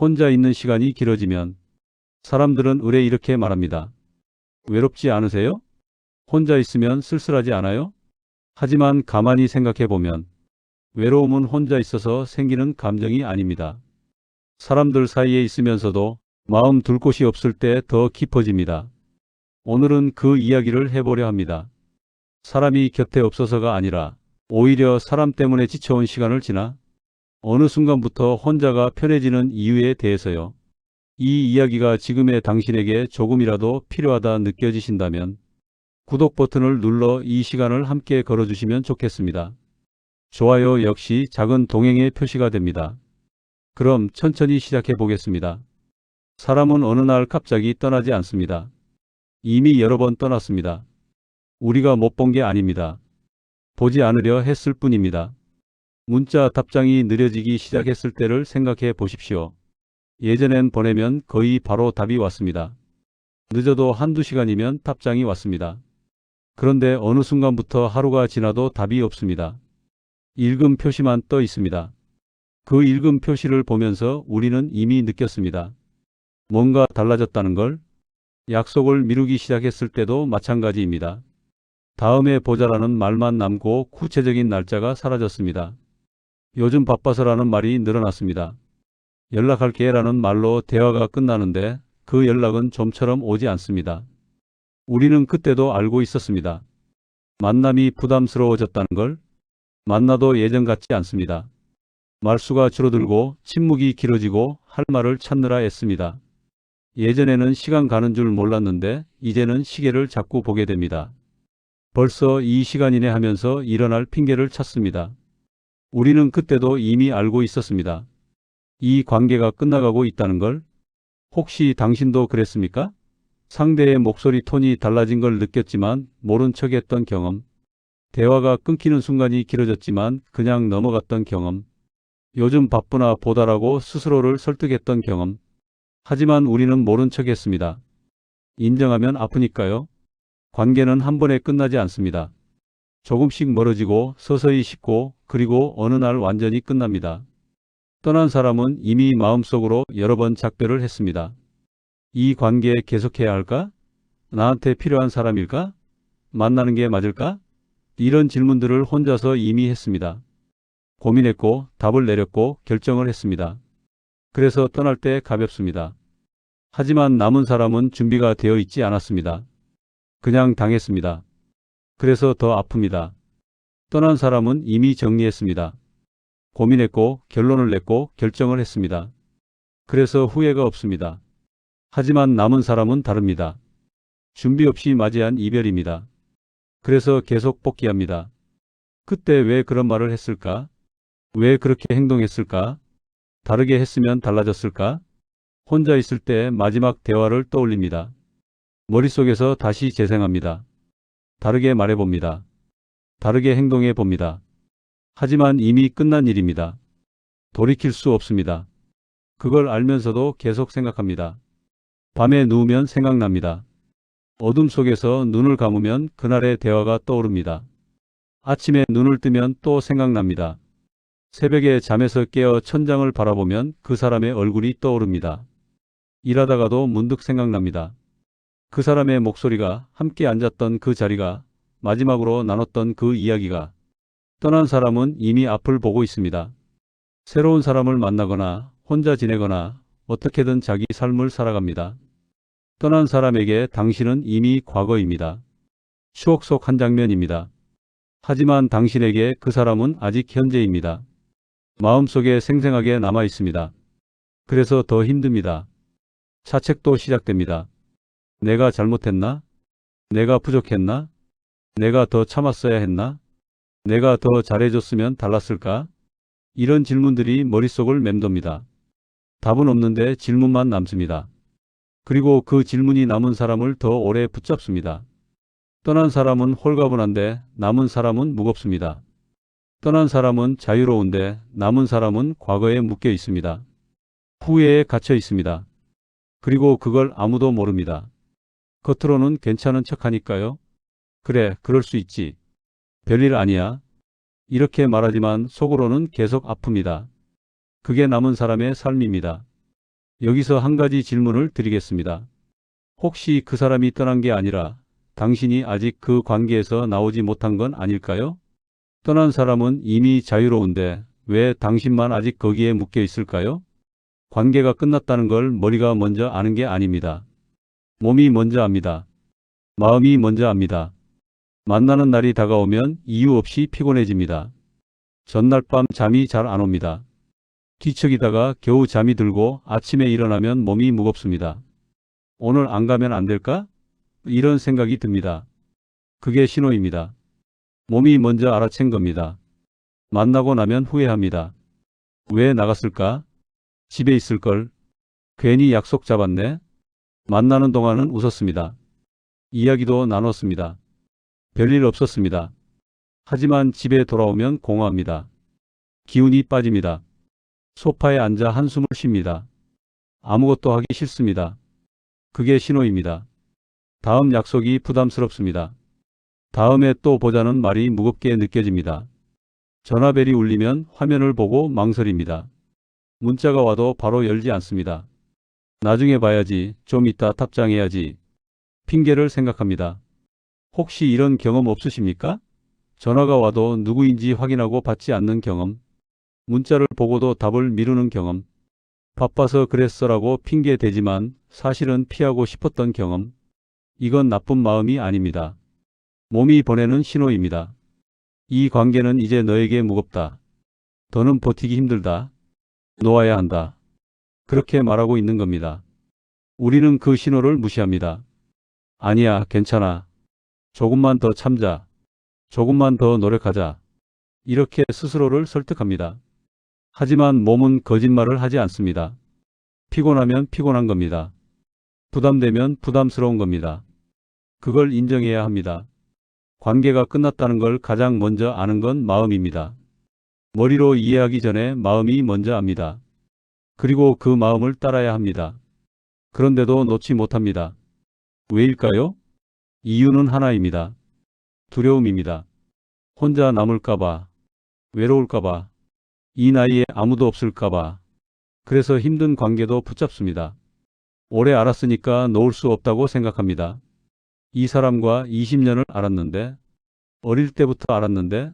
혼자 있는 시간이 길어지면 사람들은 의뢰 이렇게 말합니다. 외롭지 않으세요? 혼자 있으면 쓸쓸하지 않아요? 하지만 가만히 생각해 보면 외로움은 혼자 있어서 생기는 감정이 아닙니다. 사람들 사이에 있으면서도 마음 둘 곳이 없을 때 더 깊어집니다. 오늘은 그 이야기를 해보려 합니다. 사람이 곁에 없어서가 아니라 오히려 사람 때문에 지쳐온 시간을 지나 어느 순간부터 혼자가 편해지는 이유에 대해서요. 이 이야기가 지금의 당신에게 조금이라도 필요하다 느껴지신다면 구독 버튼을 눌러 이 시간을 함께 걸어주시면 좋겠습니다. 좋아요 역시 작은 동행의 표시가 됩니다. 그럼 천천히 시작해 보겠습니다. 사람은 어느 날 갑자기 떠나지 않습니다. 이미 여러 번 떠났습니다. 우리가 못 본 게 아닙니다. 보지 않으려 했을 뿐입니다. 문자 답장이 느려지기 시작했을 때를 생각해 보십시오. 예전엔 보내면 거의 바로 답이 왔습니다. 늦어도 한두 시간이면 답장이 왔습니다. 그런데 어느 순간부터 하루가 지나도 답이 없습니다. 읽음 표시만 떠 있습니다. 그 읽음 표시를 보면서 우리는 이미 느꼈습니다. 뭔가 달라졌다는 걸 약속을 미루기 시작했을 때도 마찬가지입니다. 다음에 보자라는 말만 남고 구체적인 날짜가 사라졌습니다. 요즘 바빠서라는 말이 늘어났습니다. 연락할게 라는 말로 대화가 끝나는데 그 연락은 좀처럼 오지 않습니다. 우리는 그때도 알고 있었습니다. 만남이 부담스러워졌다는 걸 만나도 예전 같지 않습니다. 말수가 줄어들고 침묵이 길어지고 할 말을 찾느라 애씁니다. 예전에는 시간 가는 줄 몰랐는데 이제는 시계를 자꾸 보게 됩니다. 벌써 이 시간이네 하면서 일어날 핑계를 찾습니다. 우리는 그때도 이미 알고 있었습니다. 이 관계가 끝나가고 있다는 걸 혹시 당신도 그랬습니까? 상대의 목소리 톤이 달라진 걸 느꼈지만 모른 척 했던 경험. 대화가 끊기는 순간이 길어졌지만 그냥 넘어갔던 경험. 요즘 바쁘나 보다라고 스스로를 설득했던 경험. 하지만 우리는 모른 척 했습니다. 인정하면 아프니까요. 관계는 한 번에 끝나지 않습니다. 조금씩 멀어지고 서서히 식고 그리고 어느 날 완전히 끝납니다. 떠난 사람은 이미 마음속으로 여러 번 작별을 했습니다. 이 관계 계속해야 할까? 나한테 필요한 사람일까? 만나는 게 맞을까? 이런 질문들을 혼자서 이미 했습니다. 고민했고 답을 내렸고 결정을 했습니다. 그래서 떠날 때 가볍습니다. 하지만 남은 사람은 준비가 되어 있지 않았습니다. 그냥 당했습니다. 그래서 더 아픕니다. 떠난 사람은 이미 정리했습니다. 고민했고 결론을 냈고 결정을 했습니다. 그래서 후회가 없습니다. 하지만 남은 사람은 다릅니다. 준비 없이 맞이한 이별입니다. 그래서 계속 복귀합니다. 그때 왜 그런 말을 했을까? 왜 그렇게 행동했을까? 다르게 했으면 달라졌을까? 혼자 있을 때 마지막 대화를 떠올립니다. 머릿속에서 다시 재생합니다. 다르게 말해봅니다. 다르게 행동해 봅니다. 하지만 이미 끝난 일입니다. 돌이킬 수 없습니다. 그걸 알면서도 계속 생각합니다. 밤에 누우면 생각납니다. 어둠 속에서 눈을 감으면 그날의 대화가 떠오릅니다. 아침에 눈을 뜨면 또 생각납니다. 새벽에 잠에서 깨어 천장을 바라보면 그 사람의 얼굴이 떠오릅니다. 일하다가도 문득 생각납니다. 그 사람의 목소리가 함께 앉았던 그 자리가 마지막으로 나눴던 그 이야기가 떠난 사람은 이미 앞을 보고 있습니다. 새로운 사람을 만나거나 혼자 지내거나 어떻게든 자기 삶을 살아갑니다. 떠난 사람에게 당신은 이미 과거입니다. 추억 속 한 장면입니다. 하지만 당신에게 그 사람은 아직 현재입니다. 마음속에 생생하게 남아 있습니다. 그래서 더 힘듭니다. 자책도 시작됩니다. 내가 잘못했나? 내가 부족했나? 내가 더 참았어야 했나? 내가 더 잘해줬으면 달랐을까? 이런 질문들이 머릿속을 맴돕니다. 답은 없는데 질문만 남습니다. 그리고 그 질문이 남은 사람을 더 오래 붙잡습니다. 떠난 사람은 홀가분한데 남은 사람은 무겁습니다. 떠난 사람은 자유로운데 남은 사람은 과거에 묶여 있습니다. 후회에 갇혀 있습니다. 그리고 그걸 아무도 모릅니다. 겉으로는 괜찮은 척 하니까요. 그래, 그럴 수 있지. 별일 아니야. 이렇게 말하지만 속으로는 계속 아픕니다. 그게 남은 사람의 삶입니다. 여기서 한 가지 질문을 드리겠습니다. 혹시 그 사람이 떠난 게 아니라 당신이 아직 그 관계에서 나오지 못한 건 아닐까요? 떠난 사람은 이미 자유로운데 왜 당신만 아직 거기에 묶여 있을까요? 관계가 끝났다는 걸 머리가 먼저 아는 게 아닙니다. 몸이 먼저 압니다. 마음이 먼저 압니다. 만나는 날이 다가오면 이유 없이 피곤해집니다. 전날 밤 잠이 잘 안 옵니다. 뒤척이다가 겨우 잠이 들고 아침에 일어나면 몸이 무겁습니다. 오늘 안 가면 안 될까? 이런 생각이 듭니다. 그게 신호입니다. 몸이 먼저 알아챈 겁니다. 만나고 나면 후회합니다. 왜 나갔을까? 집에 있을 걸. 괜히 약속 잡았네. 만나는 동안은 웃었습니다. 이야기도 나눴습니다. 별일 없었습니다. 하지만 집에 돌아오면 공허합니다. 기운이 빠집니다. 소파에 앉아 한숨을 쉽니다. 아무것도 하기 싫습니다. 그게 신호입니다. 다음 약속이 부담스럽습니다. 다음에 또 보자는 말이 무겁게 느껴집니다. 전화벨이 울리면 화면을 보고 망설입니다. 문자가 와도 바로 열지 않습니다. 나중에 봐야지, 좀 이따 답장해야지. 핑계를 생각합니다. 혹시 이런 경험 없으십니까? 전화가 와도 누구인지 확인하고 받지 않는 경험. 문자를 보고도 답을 미루는 경험. 바빠서 그랬어라고 핑계 대지만 사실은 피하고 싶었던 경험. 이건 나쁜 마음이 아닙니다. 몸이 보내는 신호입니다. 이 관계는 이제 너에게 무겁다. 더는 버티기 힘들다. 놓아야 한다. 그렇게 말하고 있는 겁니다. 우리는 그 신호를 무시합니다. 아니야, 괜찮아. 조금만 더 참자. 조금만 더 노력하자. 이렇게 스스로를 설득합니다. 하지만 몸은 거짓말을 하지 않습니다. 피곤하면 피곤한 겁니다. 부담되면 부담스러운 겁니다. 그걸 인정해야 합니다. 관계가 끝났다는 걸 가장 먼저 아는 건 마음입니다. 머리로 이해하기 전에 마음이 먼저 압니다. 그리고 그 마음을 따라야 합니다. 그런데도 놓지 못합니다. 왜일까요? 이유는 하나입니다. 두려움입니다. 혼자 남을까봐, 외로울까봐, 이 나이에 아무도 없을까봐. 그래서 힘든 관계도 붙잡습니다. 오래 알았으니까 놓을 수 없다고 생각합니다. 이 사람과 20년을 알았는데, 어릴 때부터 알았는데,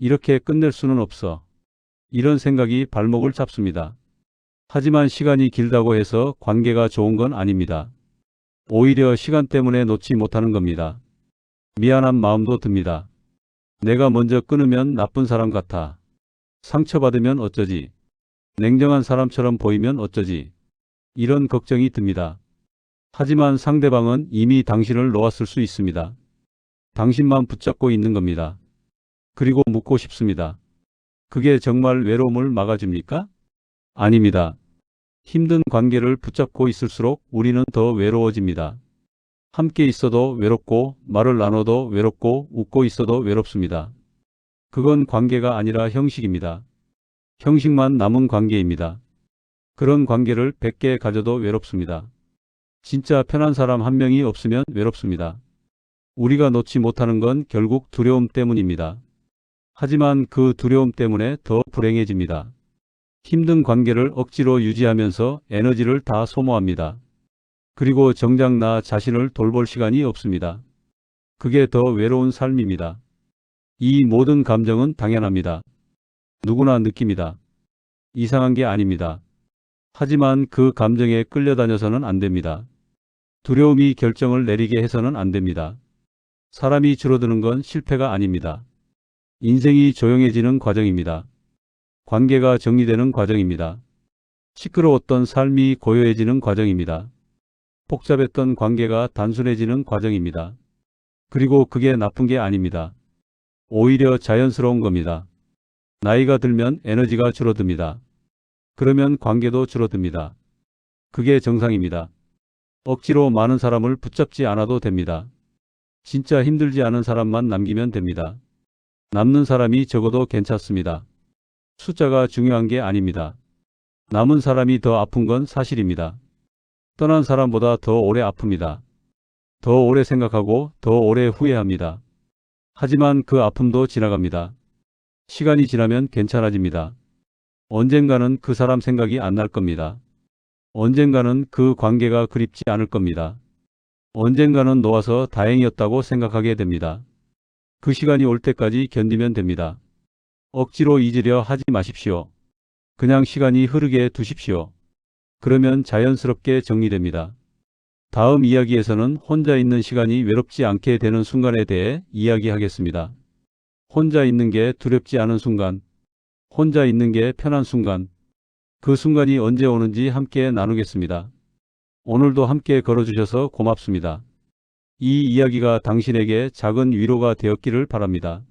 이렇게 끝낼 수는 없어. 이런 생각이 발목을 잡습니다. 하지만 시간이 길다고 해서 관계가 좋은 건 아닙니다. 오히려 시간 때문에 놓지 못하는 겁니다. 미안한 마음도 듭니다. 내가 먼저 끊으면 나쁜 사람 같아. 상처받으면 어쩌지? 냉정한 사람처럼 보이면 어쩌지? 이런 걱정이 듭니다. 하지만 상대방은 이미 당신을 놓았을 수 있습니다. 당신만 붙잡고 있는 겁니다. 그리고 묻고 싶습니다. 그게 정말 외로움을 막아줍니까? 아닙니다. 힘든 관계를 붙잡고 있을수록 우리는 더 외로워집니다. 함께 있어도 외롭고 말을 나눠도 외롭고 웃고 있어도 외롭습니다. 그건 관계가 아니라 형식입니다. 형식만 남은 관계입니다. 그런 관계를 100개 가져도 외롭습니다. 진짜 편한 사람 한 명이 없으면 외롭습니다. 우리가 놓지 못하는 건 결국 두려움 때문입니다. 하지만 그 두려움 때문에 더 불행해집니다. 힘든 관계를 억지로 유지하면서 에너지를 다 소모합니다. 그리고 정작 나 자신을 돌볼 시간이 없습니다. 그게 더 외로운 삶입니다. 이 모든 감정은 당연합니다. 누구나 느낍니다. 이상한 게 아닙니다. 하지만 그 감정에 끌려다녀서는 안 됩니다. 두려움이 결정을 내리게 해서는 안 됩니다. 사람이 줄어드는 건 실패가 아닙니다. 인생이 조용해지는 과정입니다. 관계가 정리되는 과정입니다. 시끄러웠던 삶이 고요해지는 과정입니다. 복잡했던 관계가 단순해지는 과정입니다. 그리고 그게 나쁜 게 아닙니다. 오히려 자연스러운 겁니다. 나이가 들면 에너지가 줄어듭니다. 그러면 관계도 줄어듭니다. 그게 정상입니다. 억지로 많은 사람을 붙잡지 않아도 됩니다. 진짜 힘들지 않은 사람만 남기면 됩니다. 남는 사람이 적어도 괜찮습니다. 숫자가 중요한 게 아닙니다. 남은 사람이 더 아픈 건 사실입니다. 떠난 사람보다 더 오래 아픕니다. 더 오래 생각하고 더 오래 후회합니다. 하지만 그 아픔도 지나갑니다. 시간이 지나면 괜찮아집니다. 언젠가는 그 사람 생각이 안 날 겁니다. 언젠가는 그 관계가 그립지 않을 겁니다. 언젠가는 놓아서 다행이었다고 생각하게 됩니다. 그 시간이 올 때까지 견디면 됩니다. 억지로 잊으려 하지 마십시오. 그냥 시간이 흐르게 두십시오. 그러면 자연스럽게 정리됩니다. 다음 이야기에서는 혼자 있는 시간이 외롭지 않게 되는 순간에 대해 이야기하겠습니다. 혼자 있는 게 두렵지 않은 순간, 혼자 있는 게 편한 순간, 그 순간이 언제 오는지 함께 나누겠습니다. 오늘도 함께 걸어주셔서 고맙습니다. 이 이야기가 당신에게 작은 위로가 되었기를 바랍니다.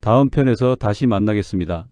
다음 편에서 다시 만나겠습니다.